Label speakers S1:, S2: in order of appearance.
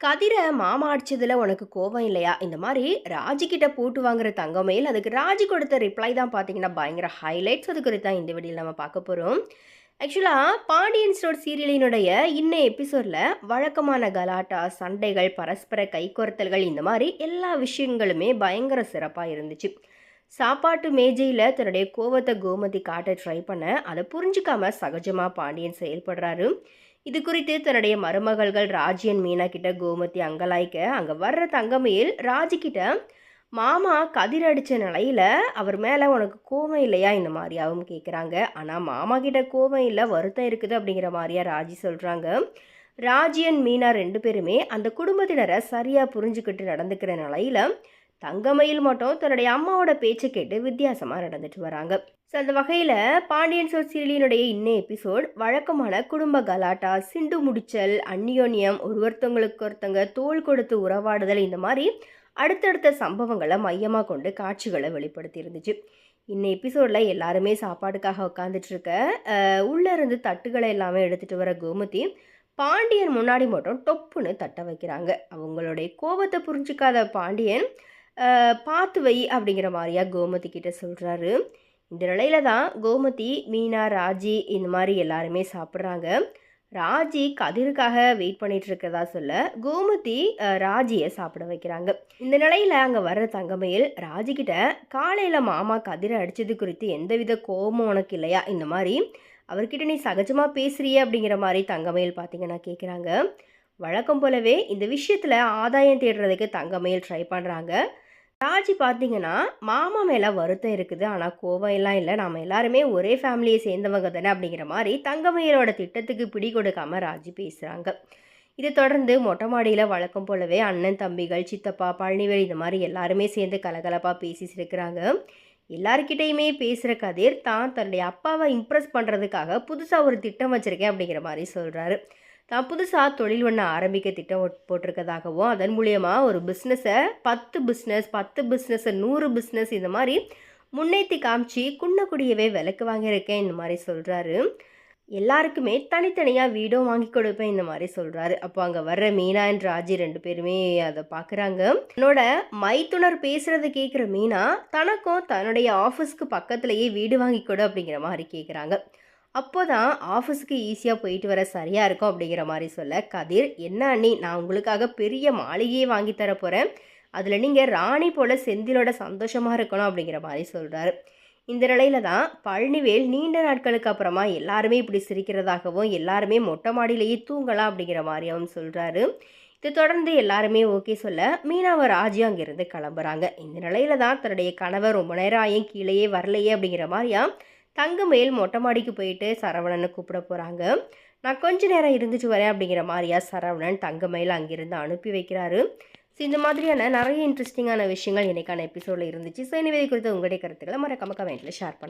S1: கதிரை மாமா அடிச்சதுல உனக்கு கோபம் இல்லையா? இந்த மாதிரி ராஜிக்கிட்ட போட்டு வாங்குற தங்கமையில் அதுக்கு ராஜி கொடுத்த ரிப்ளை தான் பார்த்தீங்கன்னா பயங்கர ஹைலைட்ஸ் அது குறித்து தான் இந்த வீடியோவில் நம்ம பார்க்க போகிறோம் ஆக்சுவலாக பாண்டியன் ஸ்டோர் சீரியலினுடைய இன்ன எபிசோடில் வழக்கமான கலாட்டா சண்டைகள் பரஸ்பர கைகோர்த்தல்கள் இந்த மாதிரி எல்லா விஷயங்களுமே பயங்கர சிறப்பாக இருந்துச்சு. சாப்பாட்டு மேஜையில் தன்னுடைய கோவத்தை கோமதி காட்ட ட்ரை பண்ண அதை புரிஞ்சுக்காம சகஜமாக பாண்டியன் செயல்படுறாரு. இது குறித்து தன்னுடைய மருமகள்கள் ராஜியன் மீனா கிட்ட கோமதி அங்கலாய்க்க அங்கே வர்ற தங்கமையில் ராஜி கிட்ட மாமா கதிர் அடித்த நிலையில் அவர் மேலே உனக்கு கோபம் இல்லையா? இந்த மாதிரியாகவும் கேட்குறாங்க ஆனால் மாமா கிட்ட கோபம் இல்லை வருத்தம் இருக்குது அப்படிங்கிற மாதிரியா ராஜி சொல்கிறாங்க ராஜியன் மீனா ரெண்டு பேருமே அந்த குடும்பத்தினரை சரியாக புரிஞ்சுக்கிட்டு நடந்துக்கிற நிலையில் தங்கமயில் மட்டும் தன்னுடைய அம்மாவோட பேச்சை கேட்டு வித்தியாசமாக நடந்துட்டு வராங்க. ஸோ அந்த வகையில் பாண்டியன் சோர் சீரியலினுடைய இன்ன எபிசோட் வழக்கமான குடும்ப கலாட்டா சிண்டு முடிச்சல் அந்நியோன்யம் ஒருவர்த்தவங்களுக்கு ஒருத்தங்க தோல் கொடுத்து உறவாடுதல் இந்த மாதிரி அடுத்தடுத்த சம்பவங்களை மையமாக கொண்டு காட்சிகளை வெளிப்படுத்தி இருந்துச்சு. இன்ன எபிசோடில் எல்லாருமே சாப்பாடுக்காக உட்காந்துட்டு இருக்க உள்ளே இருந்து தட்டுகளை எல்லாமே எடுத்துகிட்டு வர கோமதி பாண்டியன் முன்னாடி மட்டும் டொப்புன்னு தட்ட வைக்கிறாங்க. அவங்களுடைய கோபத்தை புரிஞ்சிக்காத பாண்டியன் பார்த்து வை அப்படிங்கிற மாதிரியா கோமதி கிட்ட சொல்கிறாரு இந்த நிலையில தான் கோமதி மீனா ராஜி இந்த மாதிரி எல்லாருமே சாப்பிட்றாங்க. ராஜி கதிருக்காக வெயிட் பண்ணிட்டு இருக்கிறதா சொல்ல கோமதி ராஜியை சாப்பிட வைக்கிறாங்க. இந்த நிலையில் அங்கே வர்ற தங்கமயில் ராஜி கிட்ட காலையில் மாமா கதிரை அடித்தது குறித்து எந்தவித கோபம் உனக்கு இல்லையா? இந்த மாதிரி அவர்கிட்ட நீ சகஜமாக பேசுறிய அப்படிங்கிற மாதிரி தங்கமயில் பார்த்தீங்கன்னா கேட்குறாங்க வழக்கம் போலவே இந்த விஷயத்தில் ஆதாயம் தேடுறதுக்கு தங்கமயில் ட்ரை பண்ணுறாங்க ராஜி பார்த்தீங்கன்னா மாமா மேலே வருத்தம் இருக்குது. ஆனால் கோவம் எல்லாம் இல்லை. நாம் எல்லாருமே ஒரே ஃபேமிலியை சேர்ந்தவங்க தானே அப்படிங்கிற மாதிரி தங்கமயிலோட திட்டத்துக்கு பிடி கொடுக்காம ராஜி பேசுகிறாங்க இதை தொடர்ந்து மொட்டை மாடியில் வழக்கம் போலவே அண்ணன் தம்பிகள் சித்தப்பா பழனிவேல் இந்த மாதிரி எல்லாருமே சேர்ந்து கலகலப்பாக பேசி இருக்கிறாங்க எல்லாருக்கிட்டையுமே பேசுகிற கதிர் தான் தன்னுடைய அப்பாவை இம்ப்ரெஸ் பண்ணுறதுக்காக புதுசாக ஒரு திட்டம் வச்சுருக்கேன் அப்படிங்கிற மாதிரி சொல்கிறாரு தான் புதுசாக தொழில் ஒன்று ஆரம்பிக்க திட்டம் போட்டிருக்கதாகவும் அதன் மூலியமாக ஒரு பிஸ்னஸை பத்து பிஸ்னஸ் பத்து பிஸ்னஸை நூறு பிஸ்னஸ் இந்த மாதிரி முன்னேற்றி காமிச்சு குன்னக்குடியவே விலைக்கு வாங்கியிருக்கேன் இந்த மாதிரி சொல்கிறாரு எல்லாருக்குமே தனித்தனியாக வீடும் வாங்கி கொடுப்பேன் இந்த மாதிரி சொல்கிறாரு அப்போ அங்கே வர்ற மீனா அண்ட் ராஜி ரெண்டு பேருமே அதை பார்க்குறாங்க என்னோட மைத்துனர் பேசுகிறத கேட்குற மீனா தனக்கும் தன்னுடைய ஆஃபீஸ்க்கு பக்கத்துலேயே வீடு வாங்கி கொடு அப்படிங்கிற மாதிரி கேட்குறாங்க அப்போ தான் ஆஃபீஸுக்கு ஈஸியாக போயிட்டு வர சரியாக இருக்கும் அப்படிங்கிற மாதிரி சொல்ல கதிர் என்ன அண்ணி? நான் உங்களுக்காக பெரிய மாளிகையை வாங்கி தர போகிறேன் அதில் நீங்கள் ராணி போல் செந்திலோட சந்தோஷமாக இருக்கணும் அப்படிங்கிற மாதிரி சொல்கிறாரு இந்த நிலையில தான் பழனிவேல் நீண்ட நாட்களுக்கு அப்புறமா எல்லாருமே இப்படி சிரிக்கிறதாகவும் எல்லாருமே மொட்டை மாடியிலேயே தூங்கலாம் அப்படிங்கிற மாதிரியாகவும் சொல்கிறாரு இதை தொடர்ந்து எல்லாருமே ஓகே சொல்ல மீனாவை ராஜி அங்கேருந்து கிளம்புறாங்க. இந்த நிலையில தான் தன்னுடைய கணவர் ரொம்ப நேரம் ஆயும் கீழேயே வரலையே அப்படிங்கிற மாதிரியா தங்கமயில் மொட்டை மாடிக்கு போயிட்டு சரவணனை கூப்பிட போகிறாங்க நான் கொஞ்ச நேரம் இருந்துட்டு வரேன் அப்படிங்கிற மாதிரியா சரவணன் தங்கமயில் அங்கிருந்து அனுப்பி வைக்கிறாரு. ஸோ இந்த மாதிரியான நிறைய இன்ட்ரெஸ்டிங்கான விஷயங்கள் இன்றைக்கான எபிசோடில் இருந்துச்சு. ஸோ இனிவே குறித்த உங்களுடைய கருத்துக்களை மறக்காம கமெண்ட்டில் ஷேர் பண்ணுங்கள்